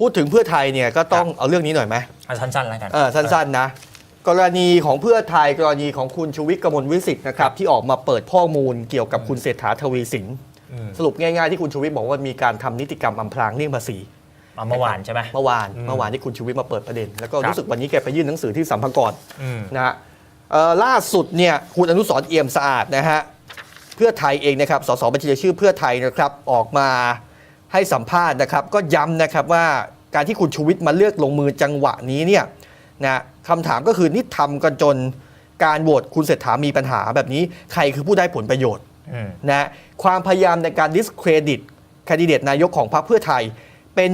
พูดถึงเพื่อไทยเนี่ยก็ต้องเอาเรื่องนี้หน่อยไหมเอาสั้นๆแล้วกันเออสั้นๆนะกรณีของเพื่อไทยกรณีของคุณชูวิทย์กมลวิสิทธิ์นะครับที่ออกมาเปิดข้อมูลเกี่ยวกับคุณเศรษฐาทวีสินอืมสรุปง่ายๆที่คุณชูวิทย์บอกว่ามีการทำนิติกรรมอำพรางเลี่ยงภาษีเอาเมื่อวานใช่ไหมเมื่อวานอืมเมื่อวานที่คุณชูวิทย์มาเปิดประเด็น แล้วก็ครับรู้สึกวันนี้แกไปยื่นหนังสือที่สัมภากรอืมนะฮะเอ่อล่าสุดเนี่ยคุณอนุสรณ์เอี่ยมสะอาดนะฮะเพื่อไทยเองนะครับสสบัญชีรายชื่อเพื่อไทยนะครับออกมา ให้สัมภาษณ์นะครับ ก็ย้ำนะครับว่าการที่คุณชูวิทย์มาเลือกลงมือจังหวะนี้เนี่ยนะคำถามก็คือนี่ทำกันจนการโหวตคุณเศรษฐามีปัญหาแบบนี้ใครคือผู้ได้ผลประโยชน์อืมนะความพยายามในการ discredit แคนดิเดตนายกของพรรคเพื่อไทย เป็น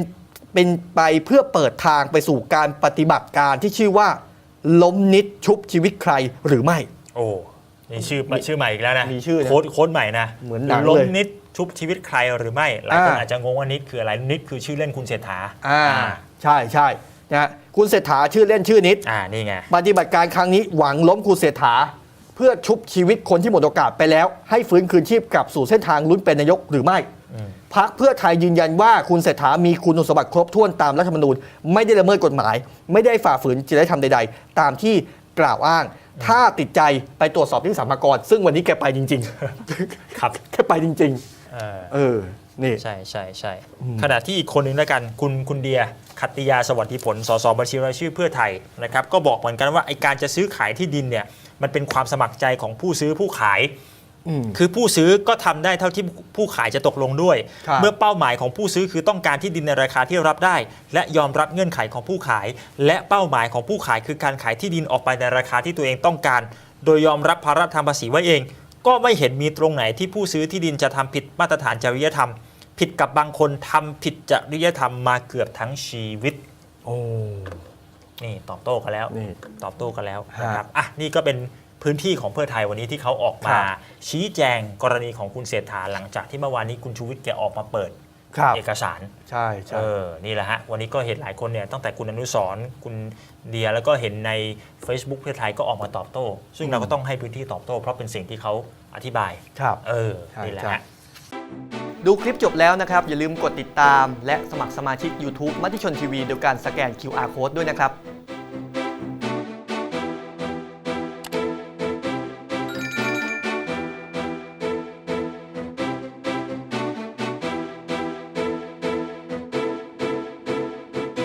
เป็นไปเพื่อเปิดทางไปสู่การปฏิบัติการที่ชื่อว่า ล้มนิดชุบชีวิตใครหรือไม่ โอ้นี่ชื่อชื่อใหม่อีกแล้วนะมีชื่อนะ โค้ดโค้ดใหม่นะเหมือนหนังเลย ล้มนิด ชุบชีวิตใครหรือไม่หลายคนอ่า อาจจะงงว่านิดคืออะไรนิดคือชื่อเล่นคุณเศรษฐาอ่าใช่ใช่นะคุณเศรษฐาชื่อเล่นชื่อนิด อ่านี่ไง ปฏิบัติการครั้งนี้หวังล้มคุณเศรษฐา เพื่อชุบชีวิตคนที่หมดโอกาสไปแล้ว ให้ฟื้นคืนชีพกลับสู่เส้นทางลุ้นเป็นนายกหรือไม่อืมพักเพื่อไทยยืนยันว่าคุณเศรษฐามีคุณสมบัติครบถ้วนตามรัฐธรรมนูญ ไม่ได้ละเมิดกฎหมาย ไม่ได้ฝ่าฝืนจริยธรรมใดๆ ตามที่กล่าวอ้าง ถ้าติดใจไปตรวจสอบที่สัมภากรซึ่งวันนี้แกไปจริงครับๆแกไปจริง เออๆเออ นี่ ใช่ใช่ใช่ขณะที่อีกคนหนึ่งแล้วกัน คุณคุณเดียขัตติยาสวัสดิผล สสบัญชีรายชื่อเพื่อไทยนะครับ ก็บอกเหมือนกันว่าไอการจะซื้อขายที่ดินเนี่ย มันเป็นความสมัครใจของผู้ซื้อผู้ขายอืมคือผู้ซื้อก็ทำได้เท่าที่ผู้ขายจะตกลงด้วยครับเมื่อเป้าหมายของผู้ซื้อคือต้องการที่ดินในราคาที่รับได้ และยอมรับเงื่อนไขของผู้ขาย และเป้าหมายของผู้ขายคือการขายที่ดินออกไปในราคาที่ตัวเองต้องการ โดยยอมรับภาระทางภาษีไว้เอง ก็ไม่เห็นมีตรงไหนที่ผู้ซื้อที่ดินจะทำผิดมาตรฐานจริยธรรม ผิดกับบางคนทำผิดจริยธรรมมาเกือบทั้งชีวิต โอ้นี่ตอบโต้กันแล้วนี่ตอบโต้กันแล้วฮะนะครับอะนี่ก็เป็นพื้นที่ของเพื่อไทยวันนี้ที่เขาออกมาครับชี้แจงกรณีของคุณเศรษฐาหลังจากที่เมื่อวานนี้คุณชูวิทย์แกออกมาเปิดครับ เอกสารใช่ใช่เออนี่แหละฮะวันนี้ก็เห็นหลายคนเนี่ยตั้งแต่คุณอนุสรณ์คุณเดียแล้วก็เห็นใน Facebook เพื่อไทยก็ออกมาตอบโต้ ซึ่งเราก็ต้องให้พื้นที่ตอบโต้ เพราะเป็นสิ่งที่เขาอธิบายครับเออใช่นี่แหละใช่ฮะดูคลิปจบแล้วนะครับ อย่าลืมกดติดตาม และสมัครสมาชิก YouTube มติชนทีวีโดยการสแกน QR Code ด้วยนะครับ